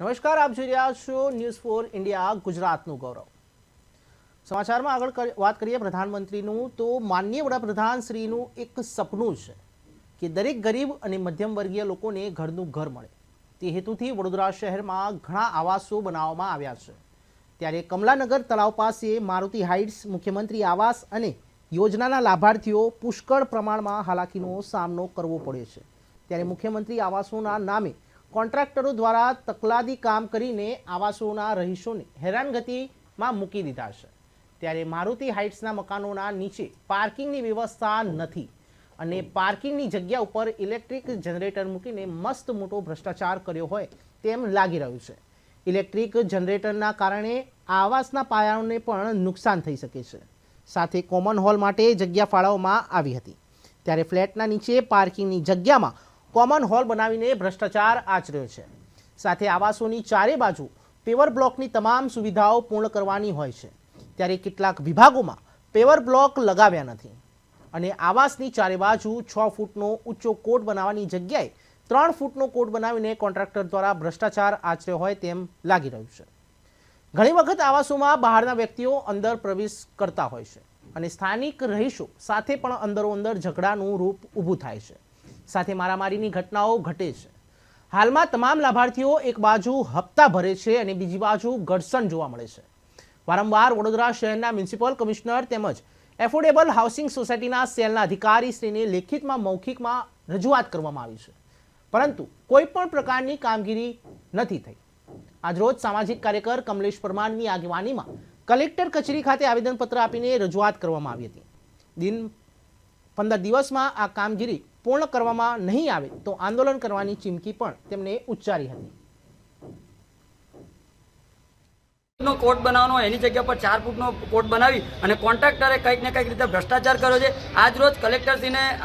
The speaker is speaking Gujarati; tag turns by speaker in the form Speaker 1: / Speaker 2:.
Speaker 1: નમસ્કાર, આપ જોઈ રહ્યા છો ન્યૂઝ ફોર ઇન્ડિયા ગુજરાતનું ગૌરવ. સમાચારમાં આગળ વાત કરીએ પ્રધાનમંત્રીનું, તો માનનીય વડાપ્રધાન શ્રીનું એક સપનું છે કે દરેક ગરીબ અને મધ્યમ વર્ગીય લોકોને ઘરનું ઘર મળે. તે હેતુથી વડોદરા શહેરમાં ઘણા આવાસો બનાવવામાં આવ્યા છે. ત્યારે કમલાનગર તળાવ પાસે મારુતિ હાઇટ્સ મુખ્યમંત્રી આવાસ અને યોજનાના લાભાર્થીઓ પુષ્કળ પ્રમાણમાં હાલાકીનો સામનો કરવો પડે છે. ત્યારે મુખ્યમંત્રી આવાસોના નામે કોન્ટ્રાક્ટરો દ્વારા તકલાદી કામ કરીને આવાસોના રહીશોને હેરાનગતિમાં મૂકી દીધા છે. ત્યારે મારુતિ હાઇટ્સના મકાનોના નીચે પાર્કિંગની વ્યવસ્થા નથી અને પાર્કિંગની જગ્યા ઉપર ઇલેક્ટ્રિક જનરેટર મૂકીને મસ્ત મોટો ભ્રષ્ટાચાર કર્યો હોય તેમ લાગી રહ્યું છે. ઇલેક્ટ્રિક જનરેટરના કારણે આવાસના પાયાઓને પણ નુકસાન થઈ શકે છે. સાથે કોમન હોલ માટે જગ્યા ફાળવવામાં આવી હતી. ત્યારે ફ્લેટના નીચે પાર્કિંગની જગ્યામાં કોમન હોલ બનાવીને ભ્રષ્ટાચાર આચર્યો છે. સાથે આવાસોની ચારે બાજુ પેવર બ્લોકની તમામ સુવિધાઓ પૂર્ણ કરવાની હોય છે. ત્યારે કેટલાક વિભાગોમાં પેવર બ્લોક લગાવ્યા નથી. અને આવાસની ચારે બાજુ છ ફૂટનો ઊંચો કોટ બનાવવાની જગ્યાએ ત્રણ ફૂટનો કોટ બનાવીને કોન્ટ્રાક્ટર દ્વારા ભ્રષ્ટાચાર આચર્યો હોય તેમ લાગી રહ્યું છે. ઘણી વખત આવાસોમાં બહારના વ્યક્તિઓ અંદર પ્રવેશ કરતા હોય છે અને સ્થાનિક રહીશો સાથે પણ અંદરો અંદર ઝઘડાનું રૂપ ઊભું થાય છે. સાથે મારામારીની ઘટનાઓ ઘટે છે. હાલમાં તમામ લાભાર્થીઓ એક બાજુ હપ્તા ભરે છે અને બીજી બાજુ ઘર્ષણ જોવા મળે છે. વારંવાર વડોદરા શહેરના મ્યુનિસિપલ કમિશનર તેમજ એફોર્ડેબલ હાઉસિંગ સોસાયટીના સેલના અધિકારીશ્રીને લેખિતમાં, મૌખિકમાં રજૂઆત કરવામાં આવી છે. પરંતુ કોઈ પણ પ્રકારની કામગીરી નથી થઈ. આજરોજ સામાજિક કાર્યકર કમલેશ પરમારની આગેવાનીમાં કલેક્ટર કચેરી ખાતે આવેદનપત્ર આપીને રજૂઆત કરવામાં આવી હતી. દિન પંદર દિવસમાં આ કામગીરી પૂર્ણ કરવામાં નહીં આવે તો આંદોલન કરવાની ચીમકી પણ તેમણે ઉચ્ચારી હતી.
Speaker 2: નો કોટ બનાવવાનો, એની જગ્યા પર ચાર ફૂટનો કોટ બનાવી અને કોન્ટ્રાક્ટરે કંઈક ને કંઈક રીતે ભ્રષ્ટાચાર કર્યો છે. આજ રોજ કલેક્ટરશ્રીને